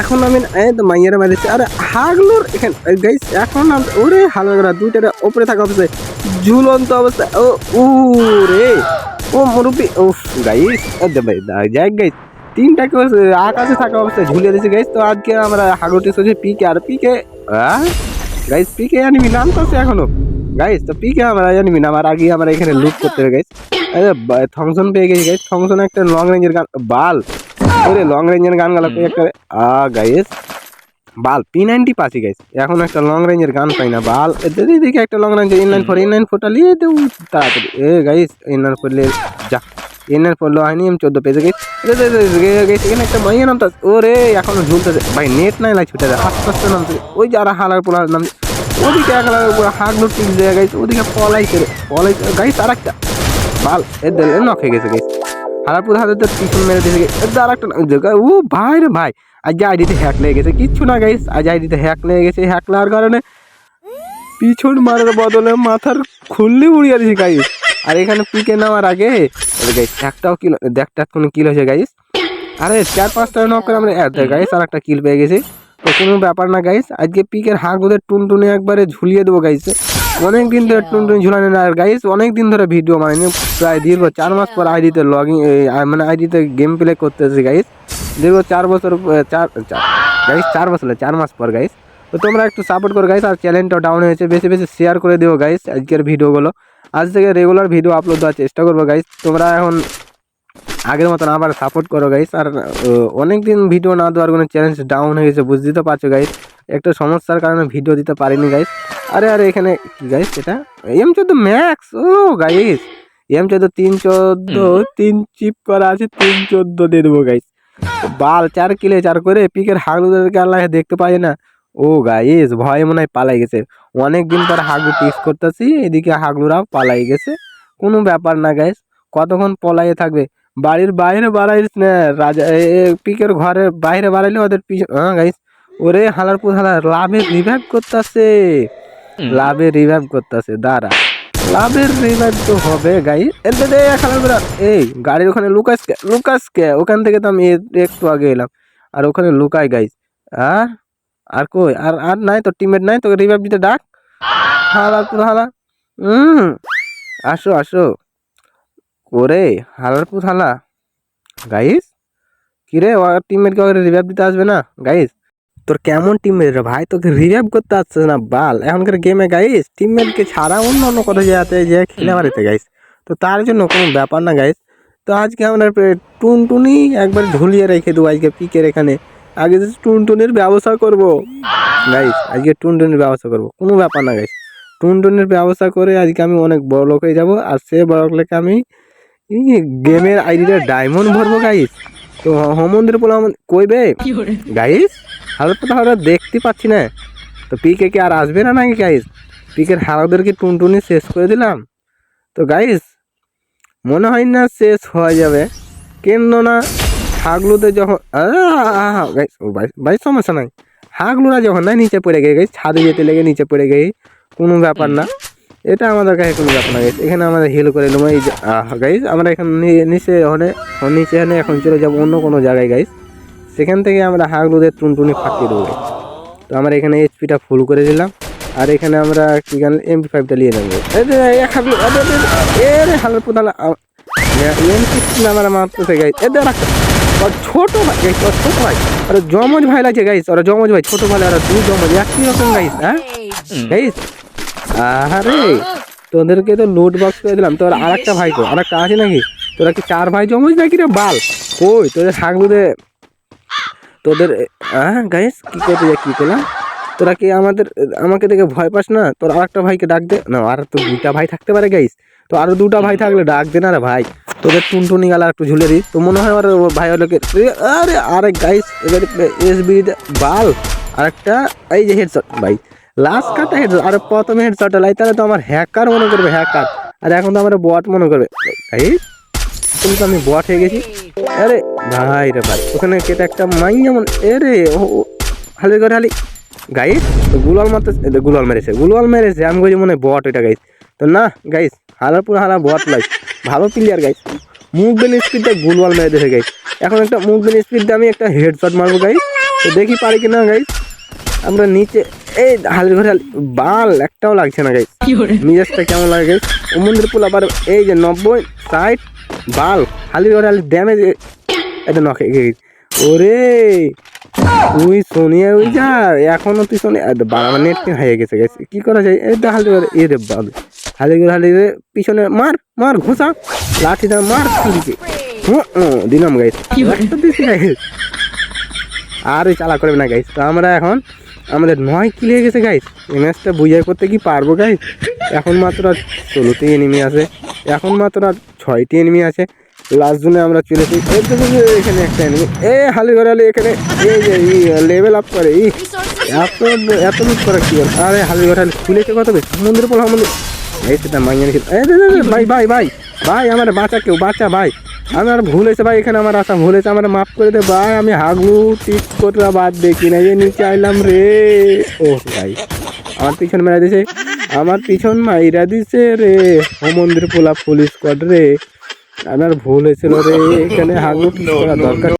এখন আমি মাইয়ের মারিছে। আরে, হাগলোর, এখানে গাইস এখন ওরে হালকা দুইটা ওপরে থাকা অবস্থায়, ঝুলন্ত অবস্থায় ও, উ, রে, ও, মুরব্বি ও গাইস যাই গাইস তিনটাকে আকাশে থাকা অবস্থায় ঝুলিয়ে দিয়েছে গাইস তো আজকে আমরা হাগলটি হচ্ছে পিকে আর পিকে গাইস পিকে আনিবি নাম তো আছে এখনও। গাইস তো পিকে আমরা জানিবি না আমার আগে আমরা এখানে লুট করতে হবে গাইস থমসন পেয়ে গেছি গাইস থমসন একটা লং রেঞ্জের গান, বাল। ওরে লং রেঞ্জের গান গালা একটা। আ গাইস বাল পি নাইনটি পাচ্ছি গাইস এখন একটা লং রেঞ্জের গান পাই না, বাল। দিদি দিকে একটা লং রেঞ্জের ইনলাইন ফোর ইনলাইন ফোরটা নিয়ে দেউ তাড়াতাড়ি। এ গাইস ইনলাইন ফোর লে যা। ইনলাইন ফোর লো হয়নি আমি চোদ্দ পেয়েছে গাইস গাইস এখানে একটা মাইয়া নামতা ওরে, এখনও ঝুলতেছে। ভাই নেট নাই ছুটে যায়। আস্তে আস্তে নামছে। ওই যারা হালার পোলার নাম ওদিকে একলা হাগলো টিক দেয়া গাইস ওদিকে পলাইছে রে, পলাইছে। গাইস আর একটা বাল, এ দিল হয়ে গেছে হারাপুর হাতে তো পিছন মেরে দিয়েছে। আর একটা ও ভাই রে ভাই। আজ আইডিতে হ্যাক লেগে গেছে, কিচ্ছু না গাইস আজ আইডিতে হ্যাক লেগে গেছে হ্যাক লাগার কারণে। পিছন মারার বদলে মাথার খুললি উড়িয়ে দিয়েছে গাইস আর এখানে পিকে নেওয়ার আগে গাইস একটাও কিল দেখটা কোনো কিল হয়েছে গাইস আরে চার পাঁচটা নক করে আমরা গাইস আর একটা কিল পেয়ে গেছি। তো কোনো ব্যাপার না গাইস আজকে পিকের হাঁক ওদের টুনটুনে একবারে ঝুলিয়ে দেবো গাইস অনেক দিন ধরে টুনটুনি ঝুলানো না আর গাইস অনেক দিন ধরে ভিডিও বানাইনি প্রায় দীর্ঘ চার মাস পর আইডিতে লগইন মানে আইডিতে গেম প্লে করতেছি গাইস দীর্ঘ চার বছর চার গাইস চার বছর চার মাস পর গাইস তো তোমরা একটু সাপোর্ট করো গাইস আর চ্যানেলটা ডাউন হয়েছে বেশি বেশি শেয়ার করে দিও গাইস আজকের ভিডিওগুলো আজ থেকে রেগুলার ভিডিও আপলোড দেওয়ার চেষ্টা করব গাইস তোমরা এখন আগের মতন আবার সাপোর্ট করো গাইস আর অনেক দিন ভিডিও না দেওয়ার কোনো চ্যালেঞ্জ ডাউন হয়ে গেছে বুঝতে তো পারছ গাইস একটা সমস্যার কারণে ভিডিও দিতে পারিনি গাইস আরে আরে এখানে কি গাইস এটা? এম চোদ্দ ম্যাক্স ও গাইস এম চোদ্দ তিন চোদ্দ তিন চিপ করা আছে তিন চোদ্দ দিয়ে দেবো গাইস বাল চার কিলে চার করে পিকের হাগলুদেরকে আল্লাহ দেখতে পাই না। ও গাইস ভয়ে মনে হয় পালাই গেছে। অনেক দিন পর হাগলু পিস করতেছি এদিকে হাগলুরাও পালাই গেছে। কোনো ব্যাপার না গাইস কতক্ষণ পলাইয়ে থাকবে? বাড়ির বাইরে বাড়াইস না রাজা পিকের ঘরের বাইরে বাড়াইলে ওদের পিছনে হ্যাঁ গাইস ওরে হালারপুর হালার লাভের রিভাইভ করতেছে। লাভের রিভাইভ করতেছে দাঁড়া। লাভের রিভাইভ তো হবে গাই এতে দে হালারপুরা এই গাড়ির ওখানে লুকাস কে লুকাস কে? ওখান থেকে তো আমি একটু আগে এলাম। আর ওখানে লুকাই গাইস। আর আর কই? আর আর নাই তো টিমেট নাই? তোকে রিভাইভ দিতে ডাক? হালারপুর হালা। হুম। আসো আসো। ওরে হালারপুর হালা। গাইস, কিরে, ও টিমমেটকে ওকে রিভাইভ দিতে আসবে না? গাইস, তোর কেমন টিমমেট রে ভাই? তোকে রিভাইভ করতে আসছে না, বাল। এখনকার গেমে গাইস টিমমেটকে ছাড়া অন্য অন্য কোথাও যাতে, যে খেলে মারিতে গাইস। তো তার জন্য কোনো ব্যাপার না, গাইস। তো আজকে আমরা টুনটুনি একবার ঝুলিয়ে রেখে দেবো আজকে পিকের এখানে। আগে টুনটুনির ব্যবসা করব। গাইস, আজকে টুনটুনির ব্যবসা করব। কোনো ব্যাপার না, গাইস। টুনটুনির ব্যবসা করে আজকে আমি অনেক বড় লোক হয়ে যাব। আর সে বড় লোককে আমি এই গেমের আইডিটা ডায়মন্ড ভরবো গাইস তো হোমন্দির বলে কইবে? গাইস হালত তো হালত দেখতে পাচ্ছি না। তো পিকে কি আর আসবে না নাকি গাইস পিকের হারাদেরকে টুনটুনি শেষ করে দিলাম। তো গাইস মনে হয় না শেষ হয়ে যাবে। কেন না হাগলুতে যখন গাইস ভাই সমস্যা নাই। হাগলুরা যখন না নিচে পড়ে গেছে গাইস ছাদে যেতে লেগে নিচে পড়ে গেছে। কোনো ব্যাপার না। এটা আমাদের কাছে কোনো ব্যাপার না গাইস এখানে আমাদের হিল করে নেব। এই গাইস আমরা এখন নিচে ওখানে নিচে এখানে এখন চলে যাব অন্য কোনো জায়গায় গাইস সেখান থেকে আমরা হাগলুদের টুনটুনি ফাটিয়ে দেবো। তো আমরা এখানে এইচপিটা ফুল করে দিলাম। আর এখানে আমরা কি গান এমপি ফাইভটা নিয়ে নেব। এই যে, এক হাগলু এ দে, দে, দে, এ রে হালার পুতালা এম সিক্সটিন আমরা মারতেছে গাইস এ দে রাখতে ওর ছোট ভাই ওর ছোট ভাই। ওরা জমজ ভাই লাগছে গাইস ওরা জমজ ভাই ছোট ভাই ওরা দুই জমজ। একই রকম গাইস হ্যাঁ? গাইস আরে তোদেরকে তো লুট বক্স করে দিলাম। তোর আর একটা ভাই তো আর একটা আছে নাকি? তোরা কি চার ভাই জমজ নাকি রে বাল? কই, তোদের হাগলুদে তোদের হ্যাঁ গাইস কি করতে যা কি করলাম? তোরা কি আমাদের, আমাকে দেখে ভয় পাস না? তোর আর একটা ভাইকে ডাক দে। না, আর তো দুইটা ভাই থাকতে পারে গাইস তো আরও দুটা ভাই থাকলে ডাক দে না রে ভাই। তোদের টুনটুনি গালা একটু ঝুলে দিই তো মনে হয় আমার ভাই ওদেরকে আরে আরে গাইস এবার এস বি বাল, আরেকটা, এই যে হেডশট ভাই। লাস্ট কাটা হেডশট আর প্রথমে হেডশট লাই, তাহলে তো আমার হ্যাকার মনে করবে হ্যাকার আর এখন তো আমার বট মনে করবে। গাইস তুমি তো আমি বট হয়ে গেছি। আরে ভাই রে ভাই, ওখানে কেটে একটা মাই যেমন এ রে ও, হালি করে হালি। গাইস গুলাল মারতে গুলাল মেরেছে গুলাল মেরেছে, আমি বলছি মনে বট এটা গাইস তো না গাইস হালার পুরো হালা বট লাই। ভালো প্লেয়ার গাইস মুভমেন্ট স্পিডটা গুলওয়াল মেরে দিয়েছে গাইস এখন একটা মুভমেন্ট স্পিডে আমি একটা হেডশট মারবো গাইস তো দেখি পারি কিনা গাইস আমরা নিচে এই হালের ঘরে বাল একটাও লাগছে না গাইস মিজাজটা কেমন লাগে গাইস ও মন্দির পুল আবার এই যে নব্বই ষাট বাল হালির ঘরে হালি ড্যামেজ এটা নখে ওরে তুই সোনিয়া ওই যা এখনও তুই সোনিয়া বাবা নেট হারিয়ে গেছে গেছে কি করা যায়? এই দেখ হালি এ রে বাবু হালি করে হালি রে পিছনে মার মার ঘোষা। লাঠি দা মার দিকে দিলাম গাইস দিছি গাইস আর ওই চালা করবে না গাইস তো আমরা এখন আমাদের নয় কিল হয়ে গেছে গাইস এই ম্যাচটা বুঝাই করতে কি পারব গাইস এখন মাত্র আর ষোলোটি এনিমি আছে। এখন মাত্র আর ছয়টি এনিমি আছে। লাস্ট জুনে আমরা চলেছি এই এখানে একটা এনিমি এ হালি ঘরালি এখানে। এই যে লেভেল আপ করে ই। এত এত লুট করা কি বল? আরে হালি ঘরালি খুলেছে কত বেশ? মন্দির পড়া মন্দির। এই সেটা এই দে, ভাই ভাই ভাই। ভাই আমার বাঁচা কেউ বাঁচা ভাই। আমার ভুল হয়েছে ভাই, এখানে আমার আসা ভুল হয়েছে, আমার মাফ করে দে ভাই, আমি হাগু টিক করা বাদ দেখি না যে নিচে আইলাম রে। ও ভাই, আমার পিছন মেরা দিছে, আমার পিছন মাইরা দিছে রে। ও মন্দির পোলা, পুলিশ স্কোয়াড রে। আমার ভুল হয়েছিল রে, এখানে হাগু করা দরকার।